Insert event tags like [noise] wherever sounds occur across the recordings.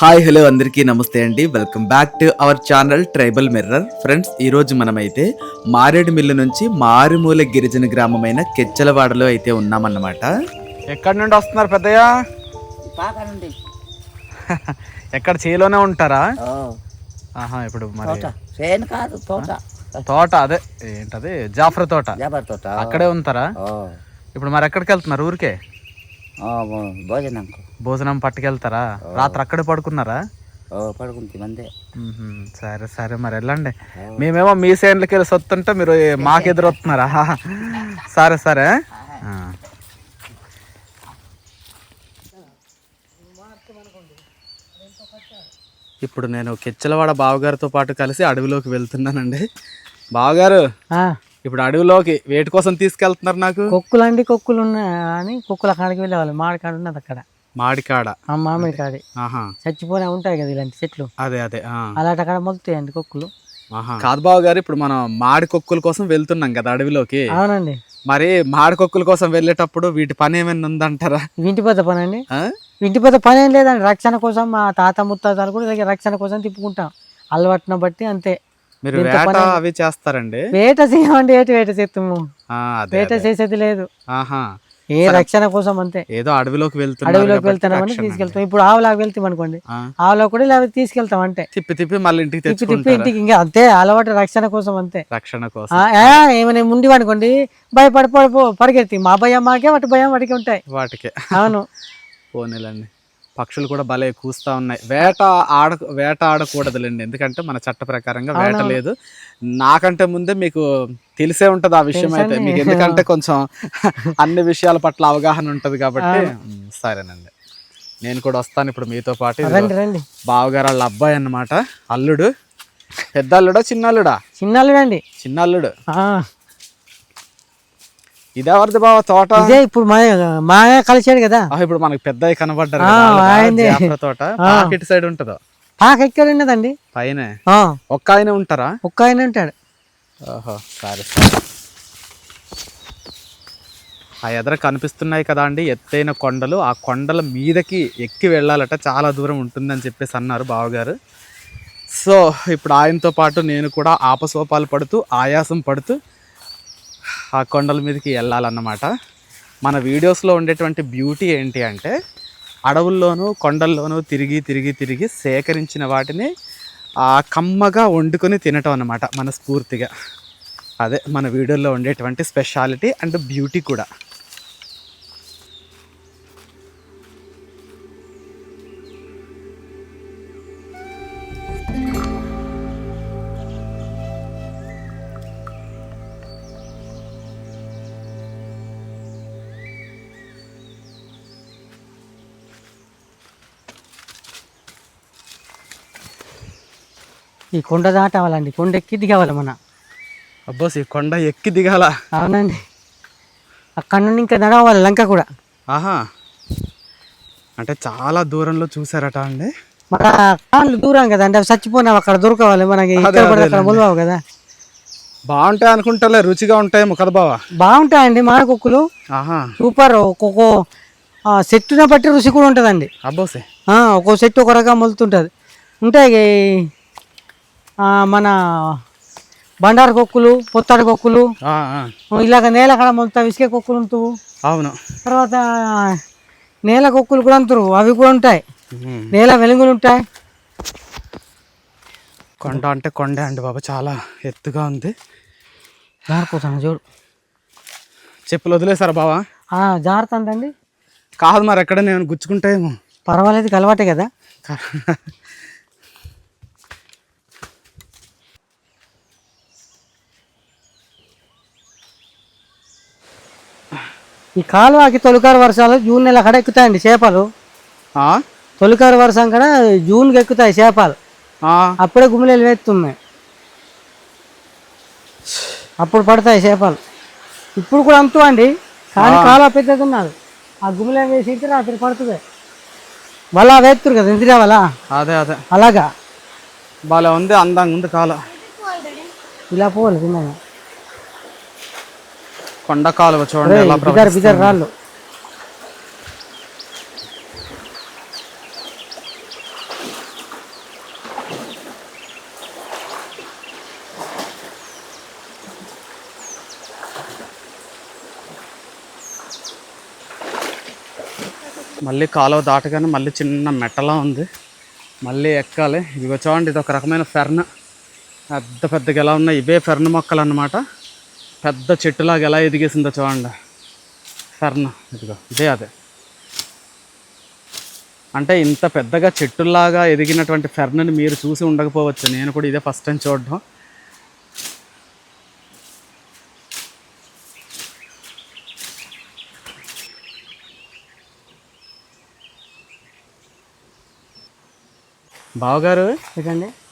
Hi hello అందరికీ నమస్తే అండి. Welcome back to our channel tribal mirror. Friends ఈరోజు మనమైతే మారేడుమిల్లు నుంచి మారుమూల గిరిజన గ్రామమైన కెచ్చలవాడలో అయితే ఉన్నామన్నమాట. ఎక్కడి నుండి వస్తున్నారు పెద్దయ్య? [laughs] ఎక్కడ చేలోనే ఉంటారా? ఆహా ఇప్పుడు మరి తోట. కాదు తోట. తోట అదే. ఏంటది? జాఫర్ తోట. జబర్ తోట. అక్కడే ఉంటారా? ఇప్పుడు మరి ఎక్కడికి వెళ్తున్నారు? ఊరికే? భోజనంకు భోజనం. పట్టుకెళ్తారా? రాత్రి అక్కడే పడుకున్నారా. సరే సరే మరి వెళ్ళండి. మేమేమో మీ సైడ్లకి వెళ్ళి సొత్తుంటే మీరు మాకు ఎదురొస్తున్నారా సరే సరే. ఇప్పుడు నేను కెచ్చలవాడ బావగారితో పాటు కలిసి అడవిలోకి వెళ్తున్నానండి. బావగారు ఆ, ఇప్పుడు అడవిలోకి వేటి కోసం తీసుకెళ్తున్నారు నాకు? కుక్కులు అండి కుక్కులు ఉన్నాయి అని కుక్కుల కాడికి వెళ్ళేవాళ్ళు. మామిడి కాడ ఉన్నది అక్కడ. మాడికాడ ఆ మామిడి కాడి. ఆహా. చచ్చిపోయినా ఉంటాయి కదా ఇలాంటి చెట్లు. అదే అదే ఆ. అలాంటి అక్కడ మొలుతాయండి కుక్కులు. ఆహా. కాదు బావ గారు ఇప్పుడు మనం మాడి కొక్కుల కోసం వెళ్తున్నాం కదా అడవిలోకి. అవునండి. మరి మాడి కొక్కుల కోసం వెళ్ళేటప్పుడు వీటి పని ఏమైనా ఉందంటారా? ఇంటి పెద్ద పని అండి. ఆ? ఇంటి పెద్ద పని ఏం లేదండి. రక్షణ కోసం మా తాత ముత్తాతలు కూడా రక్షణ కోసం తిప్పుకుంటాం. అలవాటున బట్టి అంతే. మీరు వేట అవి చేస్తారండి? వేట చేయమండి ఏటి వేట చేస్తాము. వేట. చేసేది లేదు. ఆహా. ఏ రక్షణ కోసం అంతే. ఏదో అడవిలోకి వెళ్తున్నారు అడవిలోకి వెళ్తున్నామని తీసుకెళ్తాం. ఇప్పుడు ఆవులాగా వెళ్తాం అనుకోండి. ఆవులో కూడా ఇలా తీసుకెళ్తాం అంటే తిప్పి తిప్పి మళ్ళీ ఇంటికి తిప్పి తిప్పి ఇంటికి ఇంకా అంతే అలవాటు రక్షణ కోసం అంతే. రక్షణ కోసం. ఏమైనా ముందు అనుకోండి భయపడి పడిపో పరిగెత్తి. మా భయం మాకే వాటి భయం వాటికి ఉంటాయి. వాటికే. అవును. పోనీలండి. పక్షులు కూడా భలే కూస్తా ఉన్నాయి. వేట ఆడ వేట ఆడకూడదులేండి. ఎందుకంటే మన చట్ట ప్రకారంగా వేట. లేదు. నాకంటే ముందే మీకు తెలిసే ఉంటది ఆ విషయం అయితే. మీకు ఎందుకంటే కొంచెం అన్ని విషయాల పట్ల అవగాహన ఉంటది కాబట్టి. సరేనండి. నేను కూడా వస్తాను ఇప్పుడు మీతో పాటు. బావగారు వాళ్ళ అబ్బాయి అన్నమాట. అల్లుడు. పెద్ద అల్లుడా చిన్న అల్లుడా చిన్నాళ్ళు రండి చిన్న అల్లుడు ఇదెవరిది బావ తోట? ఇదే ఇప్పుడు మా మాయ కలిసాడు కదా. ఇప్పుడు మనకి పెద్ద కనబడ్డారు ఆ, కదా, ఆయనదే. తోట. ఆ. పాకెట్ సైడ్ ఉంటుందో? పాక ఎక్కడ ఉన్నదండి? పైన. ఆ, ఒక్క ఆయన ఉంటారా? ఒక్క ఆయన ఉంటాడు. ఓహో సరే సరే. ఆ ఎదర కనిపిస్తున్నాయి కదా అండి ఎత్తైన కొండలు. ఆ కొండల మీదకి ఎక్కి వెళ్ళాలట చాలా దూరం ఉంటుందని చెప్పేసి అన్నారు బావగారు. సో ఇప్పుడు ఆయనతో పాటు నేను కూడా ఆపసోపాలు పడుతూ ఆయాసం పడుతూ ఆ కొండల మీదకి వెళ్ళాలన్నమాట. మన వీడియోస్లో ఉండేటువంటి బ్యూటీ ఏంటి అంటే అడవుల్లోనూ కొండల్లోనూ తిరిగి తిరిగి తిరిగి సేకరించిన వాటిని ఆ కమ్మగా వండుకొని తినటం అన్నమాట మన స్ఫూర్తిగా అదే మన వీడియోలో ఉండేటువంటి స్పెషాలిటీ అండ్ బ్యూటీ కూడా. ఈ కొండ దాటవాలండి. కొండ ఎక్కి దిగవాలి మన అబ్బోస్ ఈ కొండ ఎక్కి దిగాల. అవునండి. అక్కడ నుండి ఇంకా నడవాలి లంక కూడా. ఆహా. అంటే చాలా దూరంలో చూసారట అండి? మన కాళ్ళు దూరం కదండి అవి చచ్చిపోయినావు అక్కడ దొరకవాలి. మనకి ఇక్కడ పడితే అక్కడ మొలవావు కదా. బాగుంటాయి అనుకుంటాలే రుచిగా ఉంటాయేమో కదా బావా. బాగుంటాయండి మాన కుక్కులు ఆహా. సూపర్. ఒక్కొక్క ఆ, చెట్టున బట్టి రుచి కూడా ఉంటుందండి. అబ్బోసే ఆ, ఒక్కో చెట్టు ఒక రకం మొలుతుంటుంది. ఉంటాయి. మన బండారు కొక్కులు పొత్తాడు కొక్కులు ఇలాగ నేల కాడ మొలుతాయి ఇసుకే కొక్కులు ఉంటావు అవును. తర్వాత నేల కొక్కులు కూడా అంటారు అవి కూడా ఉంటాయి. నేల వెలుగులు ఉంటాయి. కొండ అంటే కొండే అండి బాబా చాలా ఎత్తుగా ఉంది. జారిపోతాను చూడు. చెప్పులు వదిలేసారా బావా? ఆ, జారుతుందండి. కాదు మరి ఎక్కడ నేను గుచ్చుకుంటాయేమో పర్వాలేదు అలవాటే కదా. ఈ కాలువకి తొలికారు వర్షాలు జూన్ నెల అక్కడ ఎక్కుతాయండి చేపలు? తొలికారు వర్షం కూడా జూన్కి ఎక్కుతాయి చేపలు. అప్పుడే గుమ్మిలేలు వేస్తున్నాయి అప్పుడు పడతాయి చేపలు. ఇప్పుడు కూడా అంతు అండి. కానీ కాలువ పెద్దది ఉన్నది. ఆ గుమ్మిలేలు వేసి రాత్రి పడుతుంది. వల వేస్తురు కదా ఇందిరా వల? అదే అదే. అలాగా? బాగా ఉంది అందంగా ఉంది కాల ఇలా పోవాలి తిన్నాను కొండ కాలువ చూడండి రాళ్ళు. మళ్ళీ కాలువ దాటగానే మళ్ళీ చిన్న మెట్టలా ఉంది. మళ్ళీ ఎక్కాలి. ఇవి చూడండి ఇది ఒక రకమైన ఫెర్న్. పెద్ద పెద్దగా ఎలా ఉన్నాయి? ఇవే ఫెర్న్ మొక్కలు అన్నమాట పెద్ద చెట్టులాగా ఎలా ఎదిగేసిందో చూడండి. ఫెర్న్ ఇదిగో ఇదే అదే. అంటే ఇంత పెద్దగా చెట్టులాగా ఎదిగినటువంటి ఫెర్న్ని మీరు చూసి ఉండకపోవచ్చు. నేను కూడా ఇదే ఫస్ట్ టైం చూడడం. బావగారు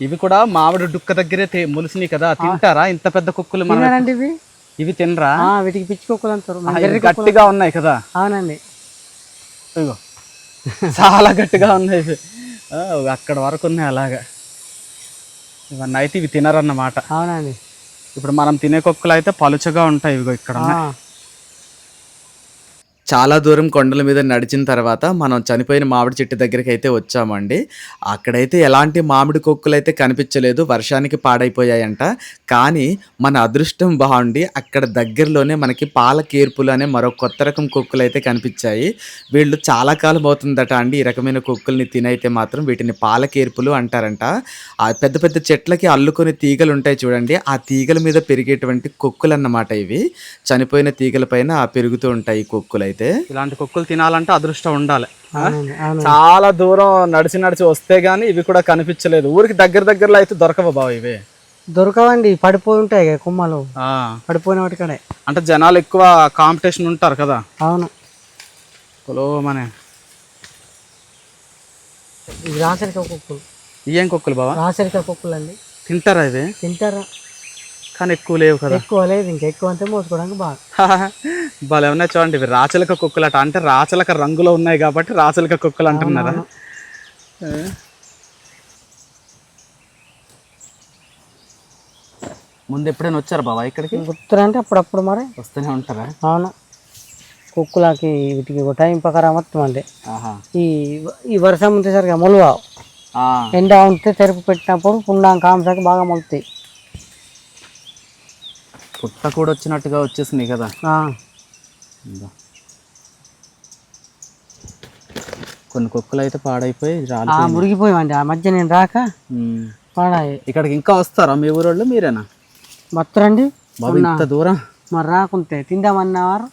ఇవి కూడా మామిడి డుక్క దగ్గరే మొలిసినాయి కదా తింటారా? ఇంత పెద్ద కుక్కలు మన ఇవి. ఇవి తినరా? వీటికి పిచ్చి కుక్కలు అంటారు. ఇవి గట్టిగా ఉన్నాయి కదా? అవునండి. ఇగో చాలా గట్టిగా ఉన్నాయి. ఇవి అక్కడ వరకు ఉన్నాయి అలాగా. ఇవన్నీ అయితే ఇవి తినరన్నమాట. అవునండి. ఇప్పుడు మనం తినే కుక్కలు అయితే పలుచగా ఉంటాయి ఇవిగో ఇక్కడ. చాలా దూరం కొండల మీద నడిచిన తర్వాత మనం చనిపోయిన మామిడి చెట్టు దగ్గరికి అయితే వచ్చామండి. అక్కడైతే ఎలాంటి మామిడి కొక్కులు అయితే కనిపించలేదు వర్షానికి పాడైపోయాయంట. కానీ మన అదృష్టం బాగుండి అక్కడ దగ్గరలోనే మనకి పాల కేర్పులు అనే మరో కొత్త రకం కొక్కులు అయితే కనిపించాయి. వీళ్ళు చాలా కాలం అవుతుందట అండి ఈ రకమైన కొక్కుల్ని తినైతే మాత్రం. వీటిని పాల కేర్పులు అంటారంట. ఆ పెద్ద పెద్ద చెట్లకి అల్లుకొని తీగలు ఉంటాయి చూడండి. ఆ తీగల మీద పెరిగేటువంటి కొక్కులు అన్నమాట ఇవి. చనిపోయిన తీగల పైన పెరుగుతూ ఉంటాయి ఈ కొక్కులు అయితే ఇలాంటి కుక్కలు తినాలంటే అదృష్టం ఉండాలి. చాలా దూరం నడిచి నడిచి వస్తే గానీ ఇవి కూడా కనిపించలేదు. ఊరికి దగ్గర దగ్గరలో అయితే దొరకవు బావ ఇవి. దొరకవండి పడిపోయి ఉంటాయి కొమ్మలు. ఆ, పడిపోయిన వాటికడే అంటే జనాలు ఎక్కువ కాంపిటీషన్ ఉంటారు కదా? అవును. పొలోమనే ఇవి రాసరిక కుక్కలు. ఇవేం కుక్కలు బావా? రాసరిక కుక్కలు అండి తింటారా ఇవి? తింటారు? కానీ ఎక్కువ లేవు కదా. ఎక్కువ లేదు ఇంకా ఎక్కువ అంతే మోసుకోవడానికి బాగా. [laughs] భలే ఉన్నాయి చూడండి ఇవి రాచలక కుక్కలు అట అంటే రాచలక రంగులో ఉన్నాయి కాబట్టి రాచలక కుక్కలు అంటున్నారా. ముందు ఎప్పుడైనా వచ్చారు బాబా ఇక్కడికి? గుర్తురంటే అప్పుడప్పుడు మరి. వస్తూనే ఉంటారా? అవును. కుక్కలకి వీటికి ఒక టైం ప్రకారం మొత్తం అంటే ఆహా. ఈ ఈ వర్షం ఉంటేసరిగా మొలువ ఆ, ఎండ ఉంటే తెరుపు పెట్టినప్పుడు పుండాం కాంసాకి బాగా మొలుతాయి. పుట్ట కూడా వచ్చినట్టుగా వచ్చేసినాయి కదా. కొన్ని కుక్కలు అయితే పాడైపోయి మురిగిపోయామండి ఆ మధ్య నేను రాక. పాడాయి. ఇక్కడికి ఇంకా వస్తారా? మీ ఊరోళ్ళు మీరేనా? ఇంత దూరం? మరి రాకుంటే తిందామన్నవారు.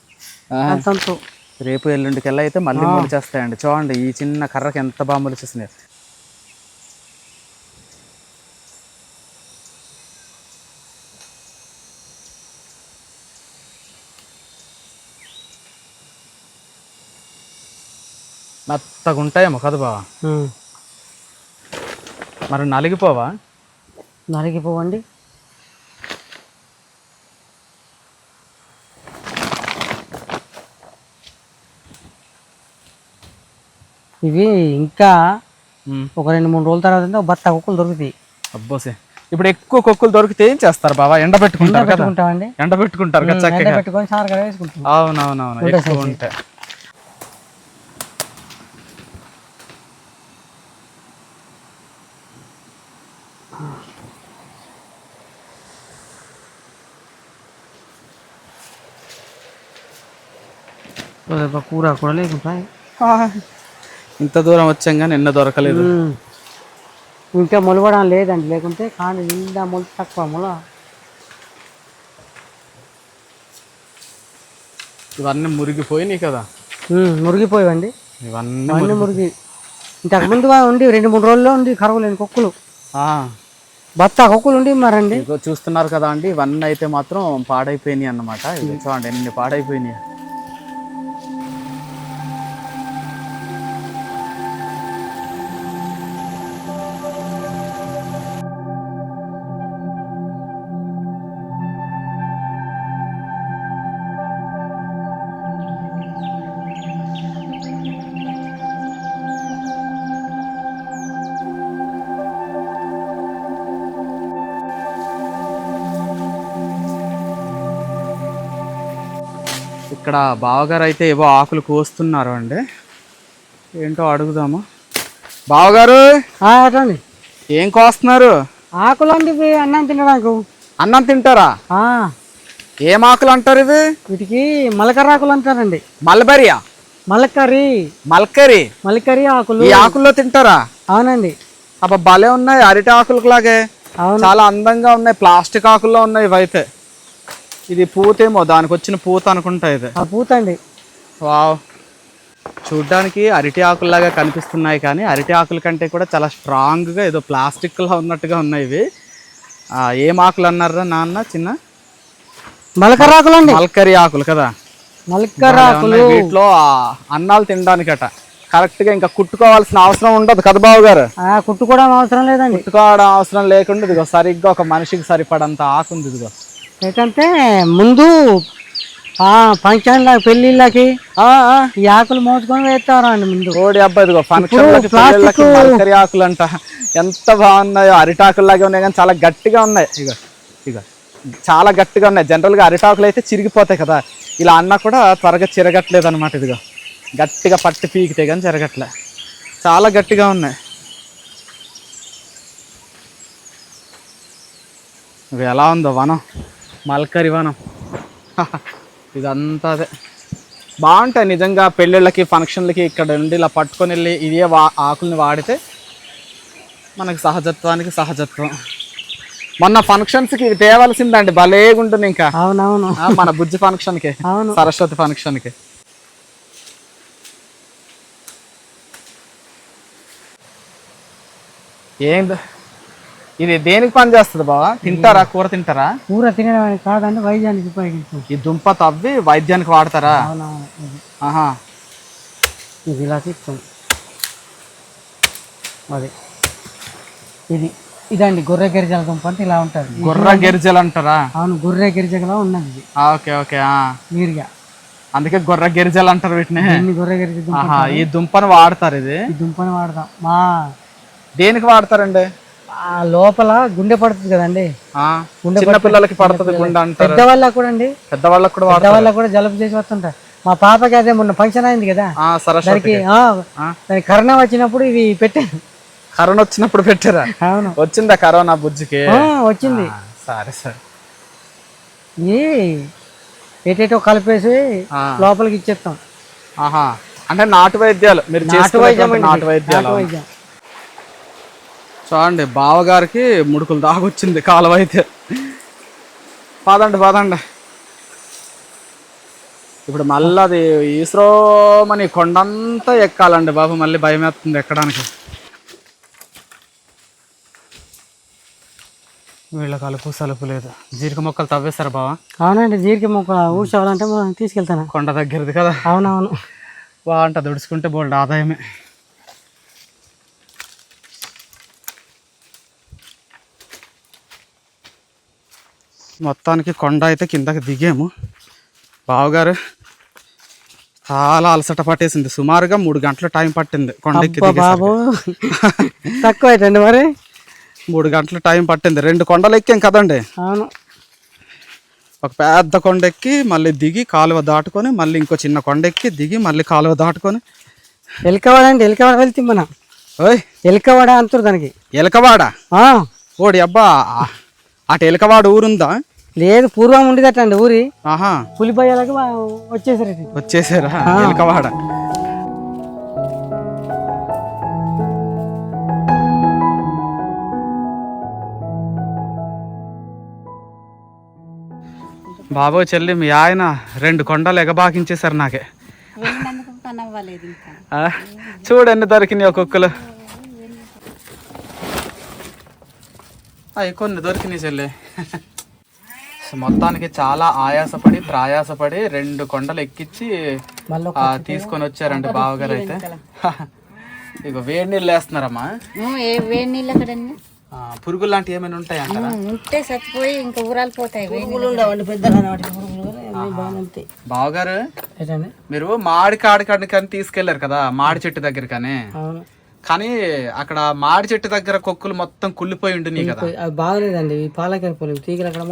రేపు ఎల్లుండికి వెళ్ళి అయితే మళ్ళీ మొలిచేస్తాయండి చూడండి ఈ చిన్న కర్రకి ఎంత బాగా మొలిచేసినాయి మెత్తగా ఉంటాయేమో కదా బావ. మరి నలిగిపోవా? నలిగిపోవండి. ఇవి ఇంకా. ఒక రెండు మూడు రోజుల తర్వాత ఒక బత్త కుక్కలు దొరుకుతాయి. అబ్బోసే ఇప్పుడు ఎక్కువ కుక్కలు దొరికితే ఏం చేస్తారు బాబా ఎండ పెట్టుకుంటారు ఎండ పెట్టుకుంటారు కదా ఎండ చక్కగా. పెట్టుకొని అవునవునవును ఎక్కువ ఉంటాయి. కూర కూడా లేకుండా ఇంత దూరం వచ్చాం కానీ నిన్న దొరకలేదు. ఇంకా మొలవడం లేదండి లేకుంటే కానీ నిండా మొల తక్కువ మొల. ఇవన్నీ మురిగిపోయినాయి కదా. మురిగిపోయావండి. ఇవన్నీ అన్నీ మురిగి ఇంతకు ముందు ఉండి రెండు మూడు రోజుల్లో ఉండి కరువు లేని కుక్కలు. ఆ, బత్త కుక్కలు ఉండి మరండి. చూస్తున్నారు కదా అండి ఇవన్నీ అయితే మాత్రం పాడైపోయినాయి అన్నమాట. చూడండి ఎన్ని పాడైపోయినాయి. ఇక్కడ బావగారు అయితే ఏవో ఆకులు కోస్తున్నారు అండి. ఏంటో అడుగుదామా. బావగారు! అటండి ఏం కోస్తున్నారు? ఆకులు అండి ఇవి అన్నం తినడానికి. అన్నం తింటారా? ఆ, ఏం ఆకులు అంటారు ఇవి? వీటికి మలకరాకులు అంటారండి. మల్బరియా? మలక్కరి మల్కరి? మలక్కరి ఆకులు. ఈ ఆకుల్లో తింటారా? అవునండి. అబ్బా భలే ఉన్నాయి అరటి ఆకులకు లాగే. అవును. చాలా అందంగా ఉన్నాయి ప్లాస్టిక్ ఆకుల్లో ఉన్నాయి ఇవైతే. ఇది పూతేమో దానికి వచ్చిన పూత అనుకుంటా ఇది. ఆ పూత అండి వావ్. చూడ్డానికి అరటి ఆకుల్లాగా కనిపిస్తున్నాయి కానీ అరటి ఆకుల కంటే కూడా చాలా స్ట్రాంగ్గా ఏదో ప్లాస్టిక్లా ఉన్నట్టుగా ఉన్నాయి ఇవి. ఆ, ఏం ఆకులు అన్నారా నాన్న చిన్న? మలకరాకులు అండి మల్కరి ఆకులు కదా. మలకరాకులు ఉన్నాయి. వీటిలో అన్నాలు తినడానికట. కరెక్ట్గా ఇంకా కుట్టుకోవాల్సిన అవసరం ఉండదు కదా బాబు గారు? ఆ కుట్టుకోవడం అవసరం లేదండి. కుట్టుకోవడం అవసరం లేకుండా ఇదిగో సరిగ్గా ఒక మనిషికి సరిపడంత ఆకుంది ఇదిగో. ఏంటంటే ముందు ఆ ఫంక్షన్ల పెళ్ళిళ్ళకి ఆ, ఆ. ఈ ఆకులు మోసుకొని వేస్తారా అండి ముందు. ఓడి అబ్బాయి ఫంక్షన్లకి ఆకులు అంట ఎంత బాగున్నాయో అరిటాకుల్లాగే ఉన్నాయి కానీ చాలా గట్టిగా ఉన్నాయి. ఇగో ఇగో చాలా గట్టిగా ఉన్నాయి. జనరల్గా అరిటాకులు అయితే చిరిగిపోతాయి కదా. ఇలా అన్నా కూడా త్వరగా చిరగట్లేదు అనమాట ఇదిగో. గట్టిగా పట్టి పీకితే కానీ చిరగట్లే చాలా గట్టిగా ఉన్నాయి. ఇవి ఎలా ఉందో వనం. మల్కరి వనం [laughs] ఇదంతా అదే. బాగుంటాయి నిజంగా పెళ్ళిళ్ళకి ఫంక్షన్లకి ఇక్కడ నుండి ఇలా పట్టుకొని వెళ్ళి ఇదే వా ఆకుల్ని వాడితే మనకి సహజత్వానికి సహజత్వం. మొన్న ఫంక్షన్స్కి ఇవి తేవలసిందండి భలేగుంటుంది ఇంకా. అవునవును. మన బుజ్జి ఫంక్షన్కి అవును. సరస్వతి ఫంక్షన్కి. ఏం ఇది దేనికి పని చేస్తుంది బావా? తింటారా? కూర తింటారా? కూర తినడానికి కాదండి వైద్యానికి ఉపయోగిస్తాం ఈ దుంప తవ్వి వైద్యానికి వాడతారా. ఆహా. ఇది ఇలా తీస్తాం. అది. ఇది. ఇదండి గొర్రె గిరిజల దుంప అంటే ఇలా ఉంటుంది. గుర్ర గిరిజలు అంటారా? అవును గొర్రె గిరిజగలా ఉన్నది ఇది. ఓకే ఓకే ఆ. నీరుగా అందుకే గొర్ర గిరిజలు అంటారు వీటిని. గొర్రె గిరిజ ఈ దుంపను వాడతారు ఇది. ఈ దుంపని వాడదాం మా దేనికి వాడతారండి? ఆ లోపల గుండె పడుతుంది కదండి. ఆ, చిన్న పిల్లలకి పడుతుంది గుండె అంటారు. పెద్దవాళ్ళకు కూడా అండి. పెద్దవాళ్ళకి కూడా పెద్దవాళ్ళకు కూడా జలుబు చేసి వస్తుంటారు మా పాపకి అదే మొన్న ఫంక్షన్ అయింది కదా. దానికి కరోనా వచ్చినప్పుడు ఇవి పెట్టాను కరోనా వచ్చినప్పుడు పెట్టారా? అవును. వచ్చిందా కరోనా బుజ్జికి? వచ్చింది. సరే సరే. ఇది ఏటేటో కలిపేసి. లోపలికి ఇచ్చేస్తాం. ఆహా. అంటే నాటు వైద్యాలు. మీరు నాటు వైద్యం. నాటు వైద్యాలు? నాటు వైద్యం. చూడండి బావగారికి ముడుకులు దాగొచ్చింది కాలువ అయితే. పాదండి పాదండి. ఇప్పుడు మళ్ళీ అది ఈశ్రోమని కొండంతా ఎక్కాలండి బాబు మళ్ళీ భయం వేస్తుంది ఎక్కడానికి. వీళ్ళ కలుపు సలుపు లేదు. జీరిక మొక్కలు తవ్వేస్తారు బావా? అవునండి జీరికి మొక్క ఊడ్చవాలంటే మనం తీసుకెళ్తాను. కొండ దగ్గరది కదా? అవునవును. బాగుంటుంది దుడుచుకుంటే బోల్డ్ ఆదాయమే. మొత్తానికి కొండ అయితే కిందకి దిగాము. బావగారు చాలా అలసట పట్టేసింది. సుమారుగా మూడు గంటల టైం పట్టింది దిగేసరికి. బాబు. తక్కువ అవుతుంది మరి. మూడు గంటల టైం పట్టింది. రెండు కొండలు ఎక్కాం కదండి. అవును. ఒక పెద్ద కొండ ఎక్కి మళ్ళీ దిగి కాలువ దాటుకొని మళ్ళీ ఇంకో చిన్న కొండ ఎక్కి దిగి మళ్ళీ కాలువ దాటుకొని. ఎలకవాడ అండి ఎలకవాడ వెళ్తే మనం ఓయ్. ఎలకవాడ అంటారు దానికి. ఎలకవాడ? ఓడి అబ్బా. అటు ఎలకవాడ ఊరుందా? లేదు పూర్వం ఉండేదట అండి ఊరి. ఆహా. పులిపోయేలాగా వచ్చేసారు. వచ్చేసారా ఎలకవాడ. బాబోయ్ చెల్లి మీ ఆయన రెండు కొండలు ఎగబాకించేశారు నాకే. చూడండి దొరికినాయి ఒక్కొక్కలు. అవి కొన్ని దొరికినాయి చెల్లి. సో మొత్తానికి చాలా ఆయాసపడి ప్రయాసపడి రెండు కొండలు ఎక్కించి తీసుకొని వచ్చారండి బావగారు అయితే. [laughs] ఇక వేడి నీళ్ళు వేస్తున్నారమ్మా. ఏ వేడి నీళ్ళు అక్కడన్నీ ఆ, పురుగులు లాంటివి ఏమైనా ఉంటాయి ఉంటే చచ్చిపోయి ఇంకా ఊరాలు పోతాయి బావగారు మీరు మాడి కాడికాడిని కానీ తీసుకెళ్ళారు కదా మాడి చెట్టు దగ్గర కానీ అవును. కానీ అక్కడ మాడి చెట్టు దగ్గర కొక్కులు మొత్తం కుళ్ళిపోయి ఉండినాయి కదా. బాగలేదండి. ఈ పాలకెరుపులు తీగలు అక్కడ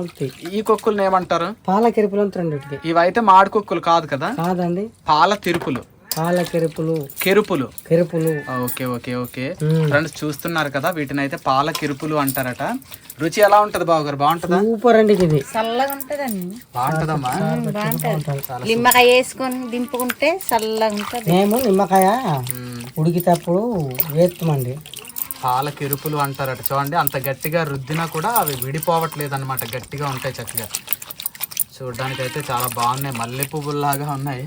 ఈ కొక్కుల్ని ఏమంటారు? పాలకెరుపులు అంటారండి వీటికి. ఇవైతే మాడి కొక్కులు కాదు కదా? కాదండి. పాల తిరుపులు. పాల కెరుపులు. కెరుపులు. కెరుపులు. Okay okay okay. ఫ్రెండ్స్ చూస్తున్నారు కదా వీటిని అయితే పాల కిరుపులు అంటారట. రుచి ఎలా ఉంటది బావగారు? బాగుంటదా? సూపర్ అండి ఇది. చల్లగా ఉంటదండి. బాగుంటదమ్మా? బాగుంటది. నిమ్మకాయ వేసుకొని దింపుకుంటే చల్లగా ఉంటది. మేము నిమ్మకాయ మ్మ్. ఉడికితప్పుడు వేస్తామండి. పాల కిరుపులు అంటారట. చూడండి అంత గట్టిగా రుద్దినా కూడా అవి విడిపోవట్లేదు అనమాట గట్టిగా ఉంటాయి చక్కగా. చూడడానికి అయితే చాలా బాగున్నాయి. మల్లె పువ్వుల్లాగా ఉన్నాయి.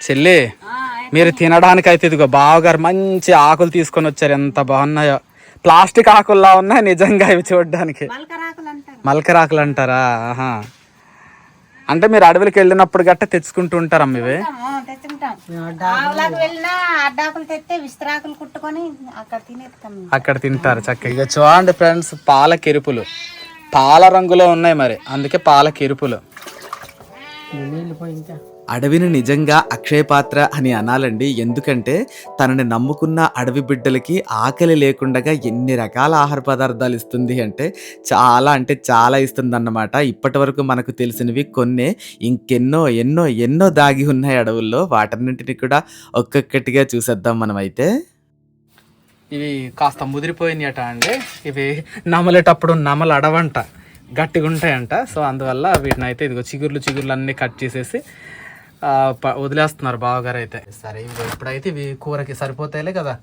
చెల్లి మీరు తినడానికి అయితే ఇదిగో బావగారు మంచి ఆకులు తీసుకొని వచ్చారు. ఎంత బాగున్నాయో. ప్లాస్టిక్ ఆకుల్లా ఉన్నాయి నిజంగా ఇవి చూడడానికి. మలకరాకులు అంటారు మలకరాకులు అంటారా ఆహా. అంటే మీరు అడవికి వెళ్ళినప్పుడు గట్ట తెచ్చుకుంటూ ఉంటారమ్మ ఇవి? తెచ్చుకుంటాం ఆవులకు వెళ్ళినా అడ్డాకులు తెస్తే విస్తరాకులు కుట్టుకొని అక్కడ తినేస్తాం అక్కడ తింటారు చక్కగా. ఇక చూడండి ఫ్రెండ్స్ పాల కెరుపులు. పాల రంగులో ఉన్నాయి మరి. అందుకే పాల కెరుపులు. అడవిని నిజంగా అక్షయ పాత్ర అని అనాలండి. ఎందుకంటే తనని నమ్ముకున్న అడవి బిడ్డలకి ఆకలి లేకుండా ఎన్ని రకాల ఆహార పదార్థాలు ఇస్తుంది అంటే చాలా అంటే చాలా ఇస్తుంది అన్నమాట ఇప్పటి వరకు మనకు తెలిసినవి కొన్ని ఇంకెన్నో ఎన్నో ఎన్నో దాగి ఉన్నాయి అడవుల్లో. వాటన్నింటిని కూడా ఒక్కొక్కటిగా చూసేద్దాం మనమైతే. ఇవి కాస్త ముదిరిపోయినాయట అండి. ఇవి నమలేటప్పుడు నమలు అడవంట గట్టిగా ఉంటాయంట సో అందువల్ల వీటిని అయితే ఇదిగో చిగుర్లు చిగుర్లు అన్నీ కట్ చేసేసి వదిలేస్తున్నారు బావగారు అయితే సరే ఇప్పుడైతే ఇవి కూరకి సరిపోతాయిలే కదా.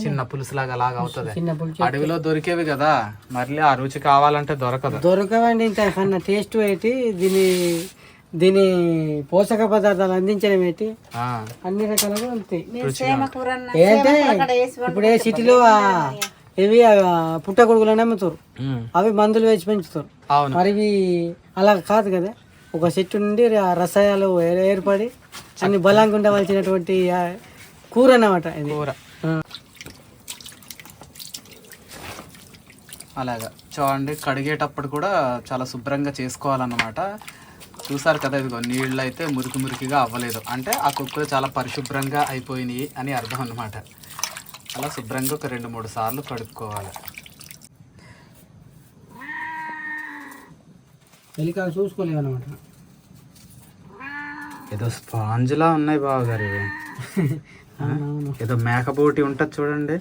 చిన్న పులుసులాగా అలాగా అవుతుంది. చిన్న పులుసు అడవిలో దొరికేవి కదా మళ్ళీ ఆ రుచి కావాలంటే దొరకదు. దొరకవండి ఇంత కన్నా టేస్ట్ పెట్టి దీని దీని పోషక పదార్థాలు అందించడం ఏంటి? ఆ, అన్ని రకాలుగా ఉంటాయి. ఏంటంటే ఇప్పుడు ఏ సిటీలో ఇవి ఆ పుట్టగొడుగులు అమ్ముతారు. అవి మందులు వేసి పెంచుతారు. అవును. మరి అలా కాదు కదా? ఒక చెట్టు నుండి ఆ రసాయనాలు ఏ- ఏర్పడి అన్ని బలంగా ఉండవలసినటువంటి కూర అన్నమాట ఇది. కూర. అలాగా. చూడండి కడిగేటప్పుడు కూడా చాలా శుభ్రంగా చేసుకోవాలన్నమాట. చూసారు కదా ఇదిగో నీళ్ళు అయితే మురికి మురికిగా అవ్వలేదు. అంటే ఆ కుక్కలు చాలా పరిశుభ్రంగా అయిపోయినాయి అని అర్థం అన్నమాట. అలా శుభ్రంగా ఒక రెండు మూడు సార్లు కడుక్కోవాలి. ఎలికలు చూసుకోలేవు అనమాట ఏదో స్పాంజ్లా ఉన్నాయి బావగారు. [laughs] ఏదో మేకబోటి ఉంటుంది చూడండి.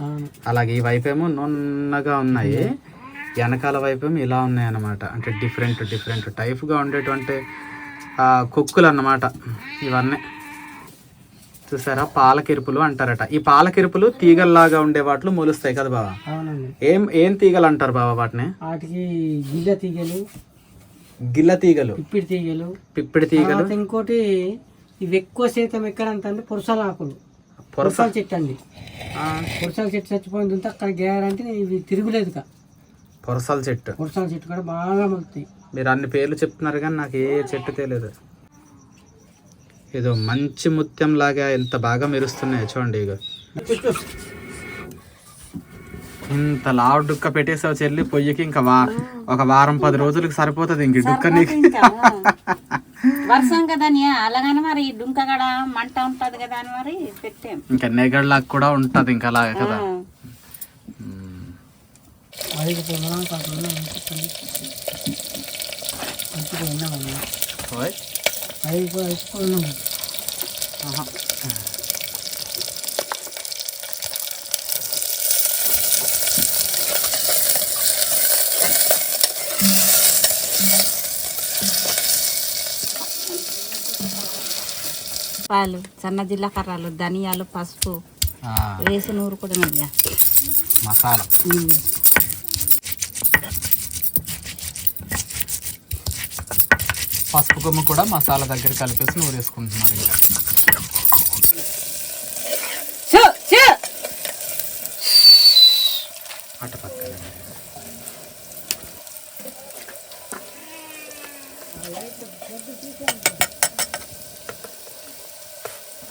అలాగే ఈ వైపు ఏమో నున్నగా ఉన్నాయి. వెనకాల వైపు ఏమో ఇలా ఉన్నాయి అన్నమాట అంటే డిఫరెంట్ డిఫరెంట్ టైప్గా ఉండేటువంటి ఆ, కుక్కులు అన్నమాట ఇవన్నీ. చూసారా? పాలకెరుపులు అంటారట. ఈ పాలకెరుపులు తీగల్లాగా ఉండే వాటిలో మొలుస్తాయి కదా బావ. ఏం ఏం తీగలు అంటారు బావ వాటిని? వాటికి గిల్ల తీగలు గిల్ల తీగలు. పిప్పిడి తీగలు. పిప్పిడి తీగలు. తర్వాత ఇంకోటి ఇవి ఎక్కువ శాతం ఎక్కడ అంటే పురుషాల ఆకులు. పొరస పురుషాల చెట్టు అండి. ఆ, పురుషాల చెట్టు చచ్చిపోయింది ఉంటే అక్కడ గేయారంటే ఇవి తిరుగులేదు ఇక. పొరసాల చెట్టు. పురుషాల చెట్టు కూడా బాగా మొలుతాయి. మీరు అన్ని పేర్లు చెప్తున్నారు కానీ నాకు ఏ చెట్టు తెలియదు. ఏదో మంచి ముత్యం లాగా ఎంత బాగా మెరుస్తున్నాయి చూడండి ఇక ఇంత లావు డుక్క పెట్టేసావు చెల్లి పొయ్యికి ఇంకా వా ఒక వారం పది రోజులకి సరిపోతుంది ఇంక డుక్క నీకు. వర్షం కదా అలాగని మరి ఈ డుంక గడ మంట ఉంటది కదా అని మరి పెట్టాం. ఇంకా నెగడ్లాగా కూడా ఉంటది ఇంకా అలాగే కదా. అయిపోయినాం పాలు సన్న జీలకర్రలు ధనియాలు పసుపు వేసి నూరు కూడా మెల్లగా. మసాలా. పసుపు కొమ్ము కూడా మసాలా దగ్గర కలిపేసి నూరేసుకుంటున్నారు ఇంకా అటు పక్కన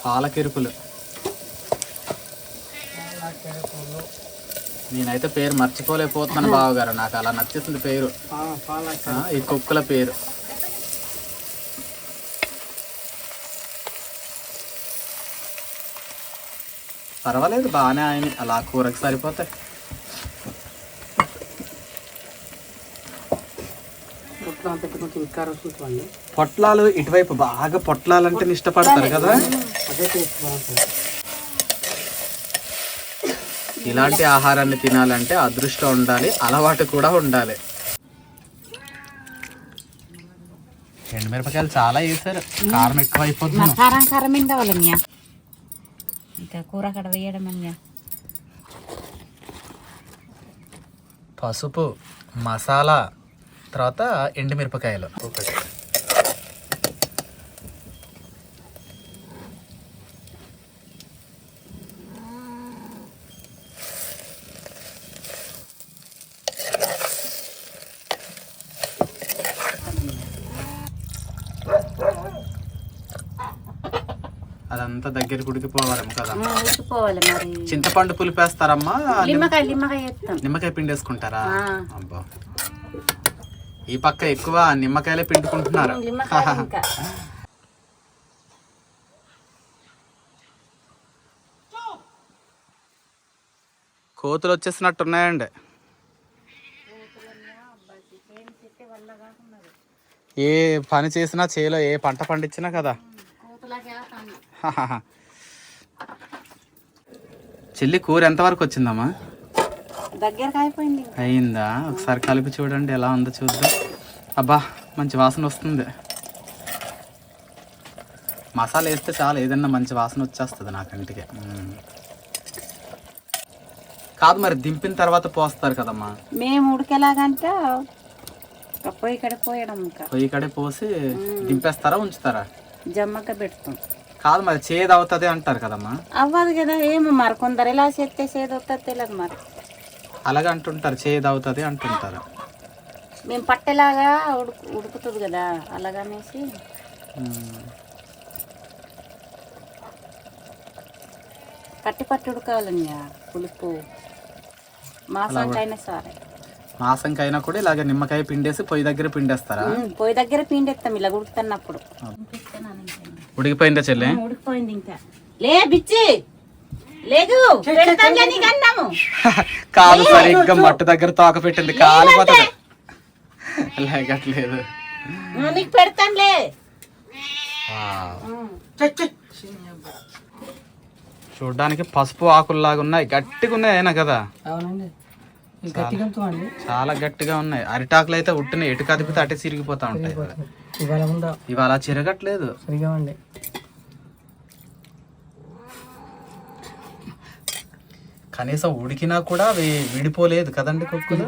పాలకెరుపులు నేనైతే పేరు మర్చిపోలేకపోతున్నాను బావగారు. నాకు అలా నచ్చేసింది పేరు. ఈ కుక్కల పేరు. పర్వాలేదు బాగానే ఆయన అలా కూరకి సరిపోతాయి పొట్లం పెట్టుకుంటే ఇంకా రుచుకుంటామండి పొట్లాలు ఇటువైపు బాగా పొట్లాలంటే ఇష్టపడతారు కదా? అదే ఇలాంటి ఆహారాన్ని తినాలంటే అదృష్టం ఉండాలి అలవాటు కూడా ఉండాలి. ఎండుమిరపకాయలు చాలా వేసారు కారం ఎక్కువ అయిపోతుంది కారం కారం ఎండవాలన్యా ఇంకా కూర కడ వేయడం అన్యా పసుపు మసాలా తర్వాత ఎండుమిరపకాయలు. ఒకటి అదంతా దగ్గరికి కదా. ఉడికిపోవాలి మరి. చింతపండు పులిపేస్తారమ్మా? నిమ్మకాయ నిమ్మకాయ నిమ్మకాయ పిండేసుకుంటారా? ఆ. అబ్బా. ఈ పక్క ఎక్కువ నిమ్మకాయలే పిండుకుంటున్నారు? [laughs] కోతులు వచ్చేసినట్టు ఉన్నాయండి ఏ పని చేసినా చేలో ఏ పంట పండించినా కదా. [laughs] చెల్లి కూర ఎంతవరకు వచ్చిందమ్మా? దగ్గరకు అయిపోయింది అయిందా? ఒకసారి కలిపి చూడండి ఎలా ఉందో చూద్దాం. అబ్బా మంచి వాసన వస్తుంది. మసాలా వేస్తే చాలా ఏదన్నా మంచి వాసన వచ్చేస్తుంది నా కంటికి. మ్మ్. కాదు మరి దింపిన తర్వాత పోస్తారు కదమ్మా. మేము ఉడికేలాగంటే పొయ్యి కడ పోయడం పొయ్యి కడే పోసి దింపేస్తారా ఉంచుతారా? జమ్మక పెడతాం. కాదు మరి చేదు అవుతుంది అంటారు కదమ్మా. అవ్వదు కదా ఏమో మరి కొందరు ఎలా చేస్తే చేదు వస్తుంది తెలియదు మరి. అలాగే అంటుంటారు చేదు అవుతుంది అంటుంటారు. మేము పట్టేలాగా ఉడుకు ఉడుకుతుంది కదా అలాగనేసి. పట్టి పట్టి ఉడకాలని పులుపు. మాసానికైనా సరే. మాసంకైనా కూడా ఇలాగ నిమ్మకాయ పిండేసి పొయ్యి దగ్గర పిండేస్తారా? పొయ్యి దగ్గర పిండెత్తాం ఇలా ఉడుకుతున్నప్పుడు. ఉడికిపోయిందా చెల్లి? ఉడికిపోయింది ఇంకా. లే బిచ్చి! లేదు కాదు [laughs] సరిగ్గా మట్టు దగ్గర తోక పెట్టింది కాలిపోతుంది లేకట్లేదు. ఉమ్, నీకు పెడతానులే. చూడ్డానికి పసుపు ఆకుల్లాగా ఉన్నాయి. గట్టిగా ఉన్నాయి అయినా కదా? చాలా గట్టిగా ఉన్నాయి. అరిటాకులు అయితే ఉట్టిన ఎటు కదిపితే అటే చిరిగిపోతా ఉంటాయి. ఇవాళ చిరగట్లేదు. సరిగా కనీసం ఉడికినా కూడా అవి విడిపోలేదు కదండి కుక్కులు?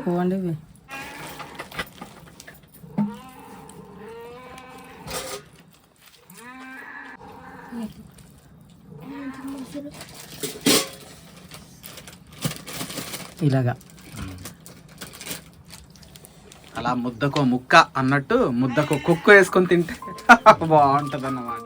ఇలాగా. అలా ముద్దకో ముక్క అన్నట్టు ముద్దకో కుక్కు వేసుకొని తింటే [laughs] బాగుంటది అన్నమాట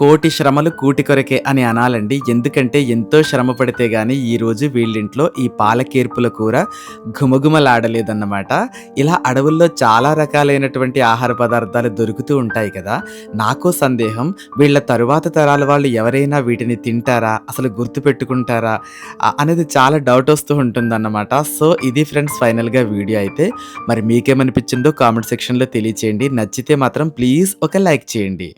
కోటి శ్రమలు కూటి కొరకే అని అనాలండి. ఎందుకంటే ఎంతో శ్రమ పడితే గానీ ఈరోజు వీళ్ళింట్లో ఈ పాలకేర్పుల కూర ఘుమఘుమలాడలేదన్నమాట. ఇలా అడవుల్లో చాలా రకాలైనటువంటి ఆహార పదార్థాలు దొరుకుతూ ఉంటాయి కదా. నాకో సందేహం వీళ్ళ తరువాత తరాల వాళ్ళు ఎవరైనా వీటిని తింటారా? అసలు గుర్తు పెట్టుకుంటారా? అనేది చాలా డౌట్ వస్తూ ఉంటుందన్నమాట. సో ఇది ఫ్రెండ్స్ ఫైనల్గా వీడియో అయితే. మరి మీకేమనిపించిందో కామెంట్ సెక్షన్లో తెలియచేయండి. నచ్చితే మాత్రం ప్లీజ్ ఒక లైక్ చేయండి.